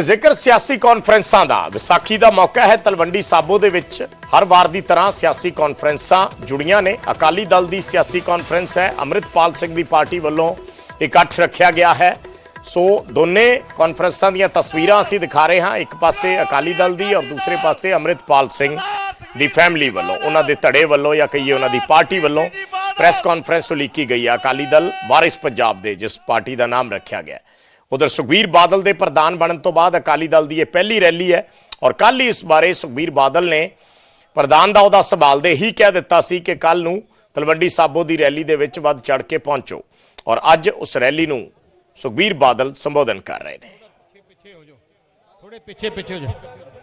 ਜ਼ਿਕਰ ਸਿਆਸੀ ਕਾਨਫਰੰਸਾਂ ਦਾ। ਵਿਸਾਖੀ ਦਾ ਮੌਕਾ ਹੈ ਤਲਵੰਡੀ ਸਾਬੋ ਦੇ ਵਿੱਚ। ਹਰ ਵਾਰ ਦੀ ਤਰ੍ਹਾਂ ਸਿਆਸੀ ਕਾਨਫਰੰਸਾਂ ਜੁੜੀਆਂ ਨੇ। ਅਕਾਲੀ ਦਲ ਦੀ ਸਿਆਸੀ ਕਾਨਫਰੰਸ ਹੈ। ਅੰਮ੍ਰਿਤਪਾਲ ਸਿੰਘ ਦੀ ਪਾਰਟੀ ਵੱਲੋਂ ਇਕੱਠ ਰੱਖਿਆ ਗਿਆ ਹੈ। ਸੋ ਦੋਨੇ ਕਾਨਫਰੰਸਾਂ ਦੀਆਂ ਤਸਵੀਰਾਂ ਅਸੀਂ ਦਿਖਾ ਰਹੇ ਹਾਂ। ਇੱਕ ਪਾਸੇ ਅਕਾਲੀ ਦਲ ਦੀ ਔਰ ਦੂਸਰੇ ਪਾਸੇ ਅੰਮ੍ਰਿਤਪਾਲ ਸਿੰਘ ਦੀ ਫੈਮਿਲੀ ਵੱਲੋਂ। ਉਹਨਾਂ ਦੇ ਧੜੇ ਵੱਲੋਂ ਜਾਂ ਕਹੀਏ ਉਹਨਾਂ ਦੀ ਪਾਰਟੀ ਵੱਲੋਂ ਪ੍ਰੈਸ ਕਾਨਫਰੰਸ ਉਲੀਕੀ ਗਈ ਹੈ। ਅਕਾਲੀ ਦਲ ਵਾਰਿਸ ਪੰਜਾਬ ਦੇ, ਜਿਸ ਪਾਰਟੀ ਦਾ ਨਾਮ ਰੱਖਿਆ ਗਿਆ ਹੈ। ਉਧਰ ਸੁਖਬੀਰ ਬਾਦਲ ਦੇ ਪ੍ਰਧਾਨ ਬਣਨ ਤੋਂ ਬਾਅਦ ਅਕਾਲੀ ਦਲ ਦੀ ਇਹ ਪਹਿਲੀ ਰੈਲੀ ਹੈ ਔਰ ਕੱਲ ਹੀ ਇਸ ਬਾਰੇ ਸੁਖਬੀਰ ਬਾਦਲ ਨੇ ਪ੍ਰਧਾਨ ਦਾ ਉਹਦਾ ਸੰਭਾਲਦੇ ਹੀ ਕਹਿ ਦਿੱਤਾ ਸੀ ਕਿ ਕੱਲ ਨੂੰ ਤਲਵੰਡੀ ਸਾਬੋ ਦੀ ਰੈਲੀ ਦੇ ਵਿੱਚ ਵੱਧ ਚੜ ਕੇ ਪਹੁੰਚੋ ਔਰ ਅੱਜ ਉਸ ਰੈਲੀ ਨੂੰ ਸੁਖਬੀਰ ਬਾਦਲ ਸੰਬੋਧਨ ਕਰ ਰਹੇ ਨੇ। ਪਿੱਛੇ ਹੋ ਜਾਓ। ਥੋੜੇ ਪਿੱਛੇ ਪਿੱਛੇ ਹੋ ਜਾਓ।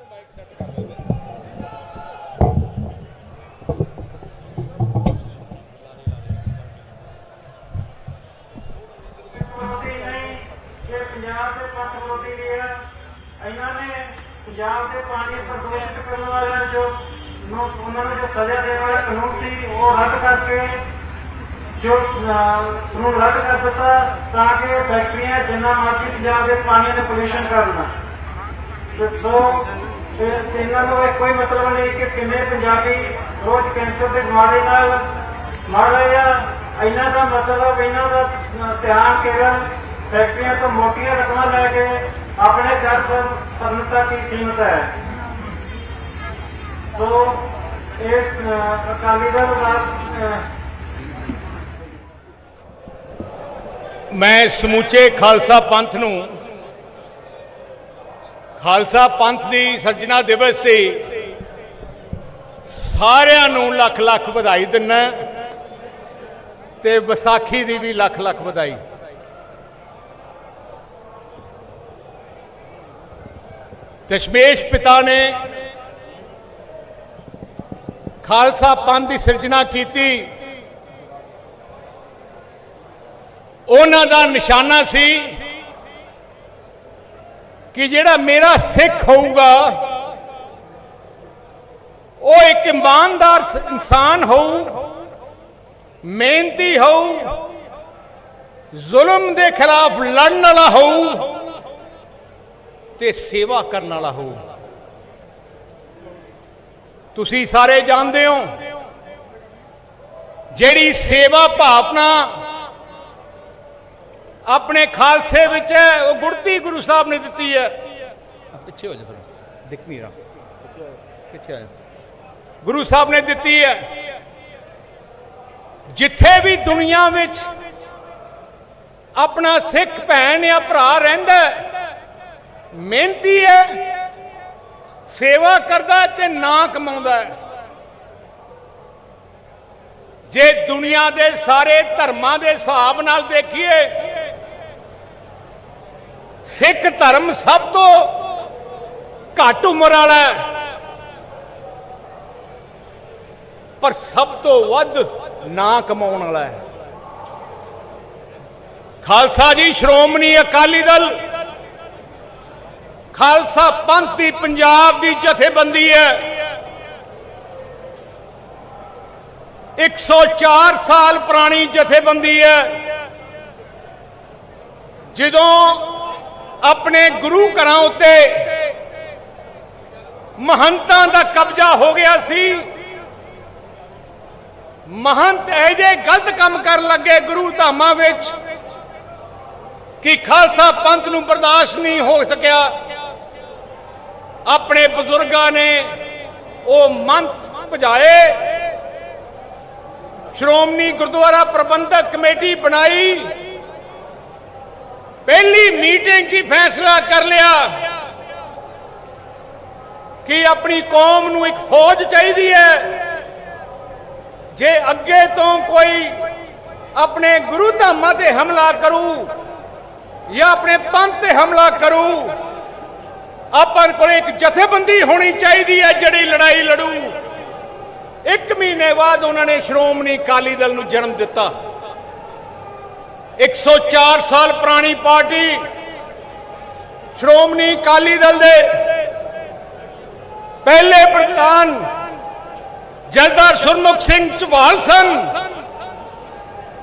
ਇਹਨਾਂ ਨੇ ਪੰਜਾਬ ਦੇ ਪਾਣੀ ਪ੍ਰਦੂਸ਼ਿਤ ਕਰਨ ਵਾਲਿਆਂ ਜੋ ਨੂੰ ਉਹਨਾਂ ਨੂੰ ਜੋ ਸਜ਼ਾ ਦੇਣ ਵਾਲਾ ਕਾਨੂੰਨ ਸੀ, ਉਹ ਰੱਦ ਕਰਕੇ ਜੋ ਕਾਨੂੰਨ ਰੱਦ ਕਰ ਦਿੱਤਾ ਤਾਂ ਕਿ ਫੈਕਟਰੀਆਂ ਜਿੰਨਾ ਮਰਜ਼ੀ ਪੰਜਾਬ ਦੇ ਪਾਣੀ ਨੂੰ ਪੋਲੂਸ਼ਨ ਕਰਨ ਤੇ ਸੋ ਇਹਨਾਂ ਨੂੰ ਕੋਈ ਮਤਲਬ ਨਹੀਂ ਕਿ ਕਿੰਨੇ ਪੰਜਾਬੀ ਰੋਜ਼ ਕੈਂਸਰ ਦੇ ਬਿਮਾਰੀ ਨਾਲ ਮਰ ਰਹੇ ਆ। ਇਹਨਾਂ ਦਾ ਮਤਲਬ, ਇਹਨਾਂ ਦਾ ਧਿਆਨ ਕੇਵਲ ਫੈਕਟਰੀਆਂ ਤੋਂ ਮੋਟੀਆਂ ਰਕਮਾਂ ਲੈ ਕੇ ਆਪਣੇ ਘਰ ਤੋਂ ਕਰਨ ਤੱਕ ਸੀਮਤ ਹੈ? ਸੋ, ਇਹ ਅਕਾਲੀ ਦਲ ਮੈਂ ਸਮੁੱਚੇ ਖਾਲਸਾ ਪੰਥ ਨੂੰ, ਖਾਲਸਾ ਪੰਥ ਦੀ ਸੱਜਣਾ ਦਿਵਸ ਤੇ ਸਾਰਿਆਂ ਨੂੰ ਲੱਖ ਲੱਖ ਵਧਾਈ ਦਿੰਨਾ ਤੇ ਵਿਸਾਖੀ ਦੀ ਵੀ ਲੱਖ ਲੱਖ ਵਧਾਈ। ਦਸ਼ਮੇਸ਼ ਪਿਤਾ ਨੇ ਖਾਲਸਾ ਪੰਥ ਦੀ ਸਿਰਜਣਾ ਕੀਤੀ। ਉਹਨਾਂ ਦਾ ਨਿਸ਼ਾਨਾ ਸੀ ਕਿ ਜਿਹੜਾ ਮੇਰਾ ਸਿੱਖ ਹੋਊਗਾ, ਉਹ ਇੱਕ ਇਮਾਨਦਾਰ ਇਨਸਾਨ ਹੋਊ, ਮਿਹਨਤੀ ਹੋਊ, ਜ਼ੁਲਮ ਦੇ ਖਿਲਾਫ ਲੜਨ ਵਾਲਾ ਹੋਊ। ਤੇ ਸੇਵਾ ਕਰਨ ਵਾਲਾ ਹੋਊ। ਤੁਸੀਂ ਸਾਰੇ ਜਾਣਦੇ ਹੋ ਜਿਹੜੀ ਸੇਵਾ ਭਾਵਨਾ ਆਪਣੇ ਖਾਲਸੇ ਵਿੱਚ ਹੈ ਉਹ ਗੁਰਤੀ ਗੁਰੂ ਸਾਹਿਬ ਨੇ ਦਿੱਤੀ ਹੈ। ਪਿੱਛੇ ਹੋ ਜਾ ਥੋੜਾ ਦਿਖ ਨਹੀਂ ਰਹਾ ਪਿੱਛੇ ਆ ਗੁਰੂ ਸਾਹਿਬ ਨੇ ਦਿੱਤੀ ਹੈ ਜਿੱਥੇ ਵੀ ਦੁਨੀਆ ਵਿੱਚ ਆਪਣਾ ਸਿੱਖ ਭੈਣ ਜਾਂ ਭਰਾ ਰਹਿੰਦਾ ਹੈ, ਮਿਹਨਤੀ ਹੈ, ਸੇਵਾ ਕਰਦਾ ਤੇ ਨਾ ਕਮਾਉਂਦਾ ਹੈ। ਜੇ ਦੁਨੀਆ ਦੇ ਸਾਰੇ ਧਰਮਾਂ ਦੇ ਹਿਸਾਬ ਨਾਲ ਦੇਖੀਏ, ਸਿੱਖ ਧਰਮ ਸਭ ਤੋਂ ਘੱਟ ਉਮਰ ਵਾਲਾ ਹੈ। ਪਰ ਸਭ ਤੋਂ ਵੱਧ ਨਾ ਕਮਾਉਣ ਵਾਲਾ ਹੈ। ਖਾਲਸਾ ਜੀ, ਸ਼੍ਰੋਮਣੀ ਅਕਾਲੀ ਦਲ ਖਾਲਸਾ ਪੰਥ ਦੀ ਪੰਜਾਬ ਦੀ ਜਥੇਬੰਦੀ ਹੈ। 104 ਸਾਲ ਪੁਰਾਣੀ ਜਥੇਬੰਦੀ ਹੈ। ਜਦੋਂ ਆਪਣੇ ਗੁਰੂ ਘਰਾਂ ਉੱਤੇ ਮਹੰਤਾਂ ਦਾ ਕਬਜ਼ਾ ਹੋ ਗਿਆ ਸੀ, ਮਹੰਤ ਇਹ ਜੇ ਗਲਤ ਕੰਮ ਕਰਨ ਲੱਗੇ ਗੁਰੂ ਧਾਮਾਂ ਵਿੱਚ ਕਿ ਖਾਲਸਾ ਪੰਥ ਨੂੰ ਬਰਦਾਸ਼ਤ ਨਹੀਂ ਹੋ ਸਕਿਆ। ਆਪਣੇ ਬਜ਼ੁਰਗਾਂ ਨੇ ਉਹ ਮੰਤ ਭਜਾਏ। ਸ਼੍ਰੋਮਣੀ ਗੁਰਦੁਆਰਾ ਪ੍ਰਬੰਧਕ ਕਮੇਟੀ ਬਣਾਈ। ਪਹਿਲੀ ਮੀਟਿੰਗ 'ਚ ਹੀ ਫੈਸਲਾ ਕਰ ਲਿਆ ਕਿ ਆਪਣੀ ਕੌਮ ਨੂੰ ਇੱਕ ਫੌਜ ਚਾਹੀਦੀ ਹੈ। ਜੇ ਅੱਗੇ ਤੋਂ ਕੋਈ ਆਪਣੇ ਗੁਰੂ ਧਾਮਾਂ ਤੇ ਹਮਲਾ ਕਰੂ ਜਾਂ ਆਪਣੇ ਪੰਥ ਤੇ ਹਮਲਾ ਕਰੂ ਆਪਾਂ ਕੋਲ ਇੱਕ ਜਥੇਬੰਦੀ ਹੋਣੀ ਚਾਹੀਦੀ ਹੈ ਜਿਹੜੀ ਲੜਾਈ ਲੜੂ ਇੱਕ ਮਹੀਨੇ ਬਾਅਦ ਉਹਨਾਂ ਨੇ ਸ਼੍ਰੋਮਣੀ ਅਕਾਲੀ ਦਲ ਨੂੰ ਜਨਮ ਦਿੱਤਾ 104 ਸਾਲ ਪੁਰਾਣੀ ਪਾਰਟੀ ਸ਼੍ਰੋਮਣੀ ਅਕਾਲੀ ਦਲ ਦੇ ਪਹਿਲੇ ਪ੍ਰਧਾਨ ਜਲਦਾਰ ਸੁਰਮੁਖ ਸਿੰਘ ਝਵਾਲ ਸਨ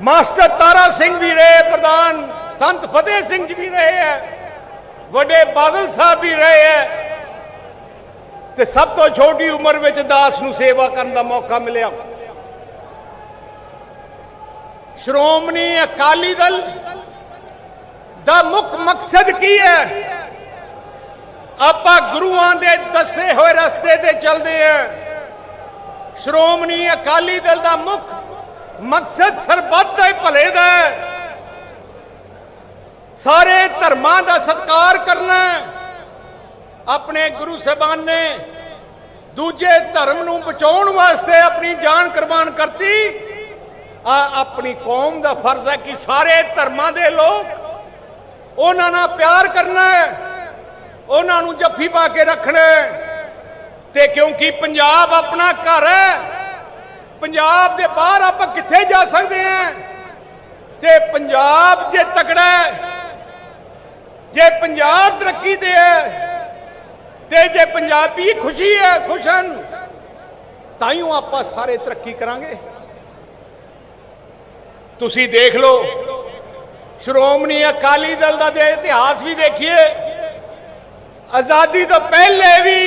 ਮਾਸਟਰ ਤਾਰਾ ਸਿੰਘ ਵੀ ਰਹੇ ਪ੍ਰਧਾਨ ਸੰਤ ਫਤਿਹ ਸਿੰਘ ਜੀ ਵੀ ਰਹੇ ਹੈ ਵੱਡੇ ਬਾਦਲ ਸਾਹਿਬ ਵੀ ਰਹੇ ਹੈ ਤੇ ਸਭ ਤੋਂ ਛੋਟੀ ਉਮਰ ਵਿੱਚ ਦਾਸ ਨੂੰ ਸੇਵਾ ਕਰਨ ਦਾ ਮੌਕਾ ਮਿਲਿਆ। ਸ਼੍ਰੋਮਣੀ ਅਕਾਲੀ ਦਲ ਦਾ ਮੁੱਖ ਮਕਸਦ ਕੀ ਹੈ ਆਪਾਂ ਗੁਰੂਆਂ ਦੇ ਦੱਸੇ ਹੋਏ ਰਸਤੇ ਤੇ ਚੱਲਦੇ ਹਾਂ ਸ਼੍ਰੋਮਣੀ ਅਕਾਲੀ ਦਲ ਦਾ ਮੁੱਖ ਮਕਸਦ ਸਰਬੱਤ ਦੇ ਭਲੇ ਦਾ ਹੈ ਸਾਰੇ ਧਰਮਾਂ ਦਾ ਸਤਿਕਾਰ ਕਰਨਾ ਆਪਣੇ ਗੁਰੂ ਸਾਹਿਬਾਨ ਨੇ ਦੂਜੇ ਧਰਮ ਨੂੰ ਬਚਾਉਣ ਵਾਸਤੇ ਆਪਣੀ ਜਾਨ ਕੁਰਬਾਨ ਕਰਤੀ। ਆ ਆਪਣੀ ਕੌਮ ਦਾ ਫਰਜ਼ ਹੈ ਕਿ ਸਾਰੇ ਧਰਮਾਂ ਦੇ ਲੋਕ ਉਹਨਾਂ ਨਾਲ ਪਿਆਰ ਕਰਨਾ ਉਹਨਾਂ ਨੂੰ ਜੱਫੀ ਪਾ ਕੇ ਰੱਖਣਾ ਤੇ ਕਿਉਂਕਿ ਪੰਜਾਬ ਆਪਣਾ ਘਰ ਹੈ, ਪੰਜਾਬ ਦੇ ਬਾਹਰ ਆਪਾਂ ਕਿੱਥੇ ਜਾ ਸਕਦੇ ਹਾਂ? ਤੇ ਪੰਜਾਬ ਜੇ ਤਕੜਾ ਹੈ ਜੇ ਪੰਜਾਬ ਤਰੱਕੀ ਤੇ ਹੈ ਤੇ ਜੇ ਪੰਜਾਬੀ ਖੁਸ਼ੀ ਹੈ ਖੁਸ਼ਨ ਤਾਈਓ ਆਪਾਂ ਸਾਰੇ ਤਰੱਕੀ ਕਰਾਂਗੇ। ਤੁਸੀਂ ਦੇਖ ਲਓ, ਸ਼੍ਰੋਮਣੀ ਅਕਾਲੀ ਦਲ ਦਾ ਦੇ ਇਤਿਹਾਸ ਵੀ ਦੇਖੀਏ, ਆਜ਼ਾਦੀ ਤੋਂ ਪਹਿਲੇ ਵੀ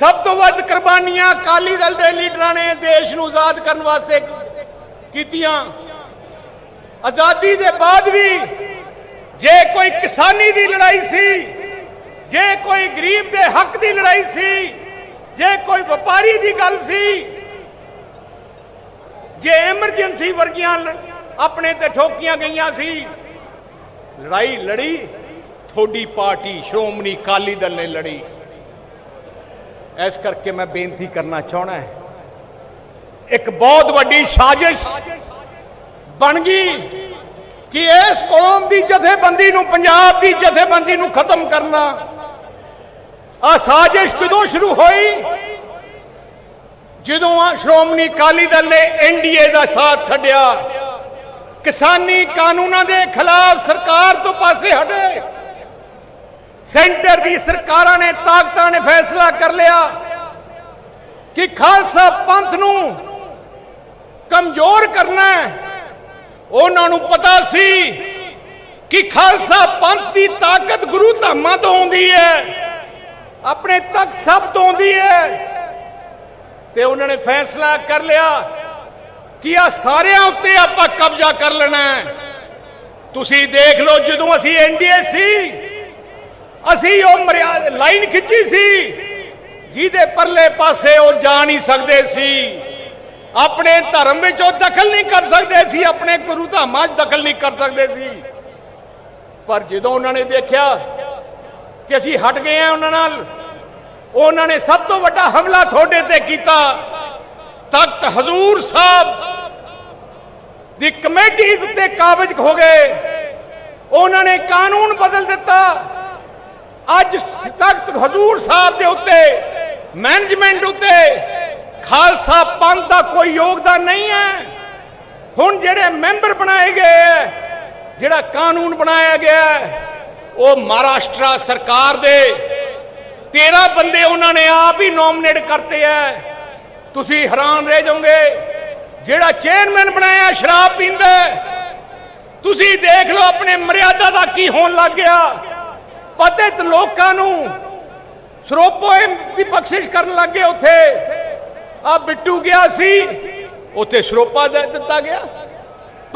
ਸਭ ਤੋਂ ਵੱਧ ਕੁਰਬਾਨੀਆਂ ਅਕਾਲੀ ਦਲ ਦੇ ਲੀਡਰਾਂ ਨੇ ਦੇਸ਼ ਨੂੰ ਆਜ਼ਾਦ ਕਰਨ ਵਾਸਤੇ ਕੀਤੀਆਂ। ਆਜ਼ਾਦੀ ਦੇ ਬਾਅਦ ਵੀ ਜੇ ਕੋਈ ਕਿਸਾਨੀ ਦੀ ਲੜਾਈ ਸੀ, ਜੇ ਕੋਈ ਗਰੀਬ ਦੇ ਹੱਕ ਦੀ ਲੜਾਈ ਸੀ, ਜੇ ਕੋਈ ਵਪਾਰੀ ਦੀ ਗੱਲ ਸੀ, ਜੇ ਐਮਰਜੈਂਸੀ ਵਰਗੀਆਂ ਆਪਣੇ ਤੇ ਠੋਕੀਆਂ ਗਈਆਂ ਸੀ, ਲੜਾਈ ਲੜੀ ਥੋੜੀ ਪਾਰਟੀ ਸ਼੍ਰੋਮਣੀ ਅਕਾਲੀ ਦਲ ਨੇ ਲੜੀ। ਇਸ ਕਰਕੇ ਮੈਂ ਬੇਨਤੀ ਕਰਨਾ ਚਾਹਣਾ ਹੈ, ਇੱਕ ਬਹੁਤ ਵੱਡੀ ਸਾਜ਼ਿਸ਼ ਬਣ ਗਈ। ਕਿ ਇਸ ਕੌਮ ਦੀ ਜਥੇਬੰਦੀ ਨੂੰ, ਪੰਜਾਬ ਦੀ ਜਥੇਬੰਦੀ ਨੂੰ ਖਤਮ ਕਰਨਾ। ਆ ਸਾਜ਼ਿਸ਼ ਕਦੋਂ ਸ਼ੁਰੂ ਹੋਈ? ਜਦੋਂ ਆ ਸ਼੍ਰੋਮਣੀ ਅਕਾਲੀ ਦਲ ਨੇ ਐਨਡੀਏ ਦਾ ਸਾਥ ਛੱਡਿਆ, ਕਿਸਾਨੀ ਕਾਨੂੰਨਾਂ ਦੇ ਖਿਲਾਫ ਸਰਕਾਰ ਤੋਂ ਪਾਸੇ ਹਟੇ। ਸੈਂਟਰ ਦੀ ਸਰਕਾਰਾਂ ਨੇ ਤਾਕਤਾਂ ਨੇ ਫੈਸਲਾ ਕਰ ਲਿਆ ਕਿ ਖਾਲਸਾ ਪੰਥ ਨੂੰ ਕਮਜ਼ੋਰ ਕਰਨਾ ਹੈ। ਉਹਨਾਂ ਨੂੰ ਪਤਾ ਸੀ ਕਿ ਖਾਲਸਾ ਪੰਥ ਦੀ ਤਾਕਤ ਗੁਰੂ ਧਾਮਾਂ ਤੋਂ ਆਉਂਦੀ ਹੈ, ਆਪਣੇ ਤੱਕ ਸਭ ਤੋਂ ਆਉਂਦੀ ਹੈ। ਤੇ ਉਹਨਾਂ ਨੇ ਫੈਸਲਾ ਕਰ ਲਿਆ ਕਿ ਆ ਸਾਰਿਆਂ ਉੱਤੇ ਆਪਾਂ ਕਬਜ਼ਾ ਕਰ ਲੈਣਾ ਹੈ। ਤੁਸੀਂ ਦੇਖ ਲਓ, ਜਦੋਂ ਅਸੀਂ ਐਨਡੀਏ ਸੀ, ਅਸੀਂ ਉਹ ਮਰਿਆਦਾ ਲਾਈਨ ਖਿੱਚੀ ਸੀ, ਜਿਹਦੇ ਪਰਲੇ ਪਾਸੇ ਉਹ ਜਾ ਨਹੀਂ ਸਕਦੇ ਸੀ। ਆਪਣੇ ਧਰਮ ਵਿੱਚ ਉਹ ਦਖਲ ਨਹੀਂ ਕਰ ਸਕਦੇ ਸੀ, ਆਪਣੇ ਗੁਰੂ ਧਾਮਾਂ 'ਚ ਦਖਲ ਨਹੀਂ ਕਰ ਸਕਦੇ ਸੀ। ਪਰ ਜਦੋਂ ਉਹਨਾਂ ਨੇ ਦੇਖਿਆ ਕਿ ਅਸੀਂ ਹਟ ਗਏ ਆ ਉਹਨਾਂ ਨਾਲ, ਉਹਨਾਂ ਨੇ ਸਭ ਤੋਂ ਵੱਡਾ ਹਮਲਾ ਤੁਹਾਡੇ ਤੇ ਕੀਤਾ। ਤਖਤ ਹਜ਼ੂਰ ਸਾਹਿਬ ਦੀ ਕਮੇਟੀ ਉੱਤੇ ਕਾਬਜ ਹੋ ਗਏ। ਉਹਨਾਂ ਨੇ ਕਾਨੂੰਨ ਬਦਲ ਦਿੱਤਾ। ਅੱਜ ਤਖਤ ਹਜ਼ੂਰ ਸਾਹਿਬ ਦੇ ਉੱਤੇ ਮੈਨੇਜਮੈਂਟ ਉੱਤੇ ਖਾਲਸਾ ਪੰਥ ਦਾ ਕੋਈ ਯੋਗਦਾਨ ਨਹੀਂ ਹੈ। ਹੁਣ ਜਿਹੜੇ ਮੈਂਬਰ ਬਣਾਏ ਗਏ ਹੈ ਜਿਹੜਾ ਕਾਨੂੰਨ ਬਣਾਇਆ ਗਿਆ ਹੈ, ਉਹ ਮਹਾਰਾਸ਼ਟਰ ਸਰਕਾਰ ਦੇ 13 ਬੰਦੇ ਉਹਨਾਂ ਨੇ ਆਪ ਹੀ ਨੋਮੀਨੇਟ ਕਰਤੇ ਐ ਤੁਸੀਂ ਹੈਰਾਨ ਰਹਿ ਜਾਓਗੇ ਜਿਹੜਾ ਚੇਅਰਮੈਨ ਬਣਾਇਆ ਸ਼ਰਾਬ ਪੀਂਦਾ ਤੁਸੀਂ ਦੇਖ ਲਓ ਆਪਣੇ ਮਰਿਆਦਾ ਦਾ ਕੀ ਹੋਣ ਲੱਗ ਗਿਆ। ਪਤਿਤ ਲੋਕਾਂ ਨੂੰ ਸਰੋਪੋ ਦੀ ਬਖਸ਼ਿਸ਼ ਕਰਨ ਲੱਗੇ ਉੱਥੇ। ਆ ਬਿੱਟੂ ਗਿਆ ਸੀ। ਉੱਥੇ ਸਰੋਪਾ ਦਿੱਤਾ ਗਿਆ।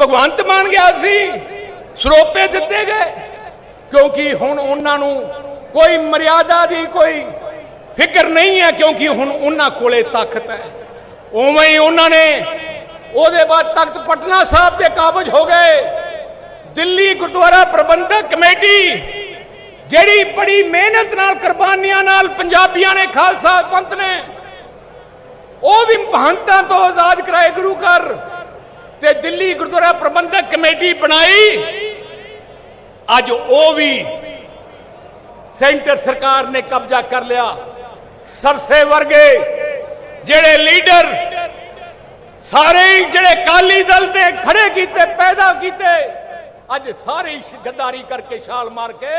ਭਗਵੰਤ ਮਾਨ ਗਿਆ ਸੀ। ਸਰੋਪੇ ਦਿੱਤੇ ਗਏ। ਕਿਉਂਕਿ ਹੁਣ ਉਹਨਾਂ ਨੂੰ ਕੋਈ ਮਰਿਆਦਾ ਦੀ ਕੋਈ ਫਿਕਰ ਨਹੀਂ ਹੈ, ਕਿਉਂਕਿ ਹੁਣ ਉਹਨਾਂ ਕੋਲੇ ਤਾਕਤ ਹੈ। ਉਵੇਂ ਹੀ ਉਹਨਾਂ ਨੇ ਉਹਦੇ ਬਾਅਦ ਤਖਤ ਪਟਨਾ ਸਾਹਿਬ ਤੇ ਕਾਬਜ ਹੋ ਗਏ। ਦਿੱਲੀ ਗੁਰਦੁਆਰਾ ਪ੍ਰਬੰਧਕ ਕਮੇਟੀ, ਜਿਹੜੀ ਬੜੀ ਮਿਹਨਤ ਨਾਲ, ਕੁਰਬਾਨੀਆਂ ਨਾਲ ਪੰਜਾਬੀਆਂ ਨੇ, ਖਾਲਸਾ ਪੰਥ ਨੇ ਉਹ ਵੀ ਮਹੰਤਾਂ ਤੋਂ ਆਜ਼ਾਦ ਕਰਾਏ ਗੁਰੂ ਘਰ। ਤੇ ਦਿੱਲੀ ਗੁਰਦੁਆਰਾ ਪ੍ਰਬੰਧਕ ਕਮੇਟੀ ਬਣਾਈ। ਅੱਜ ਉਹ ਵੀ ਸੈਂਟਰ ਸਰਕਾਰ ਨੇ ਕਬਜ਼ਾ ਕਰ ਲਿਆ। ਸਰਸੇ ਵਰਗੇ ਜਿਹੜੇ ਲੀਡਰ, ਸਾਰੇ ਜਿਹੜੇ ਕਾਲੀ ਦਲ ਤੇ ਖੜੇ ਕੀਤੇ, ਪੈਦਾ ਕੀਤੇ, ਅੱਜ ਸਾਰੇ ਹੀ ਗੱਦਾਰੀ ਕਰਕੇ ਛਾਲ ਮਾਰ ਕੇ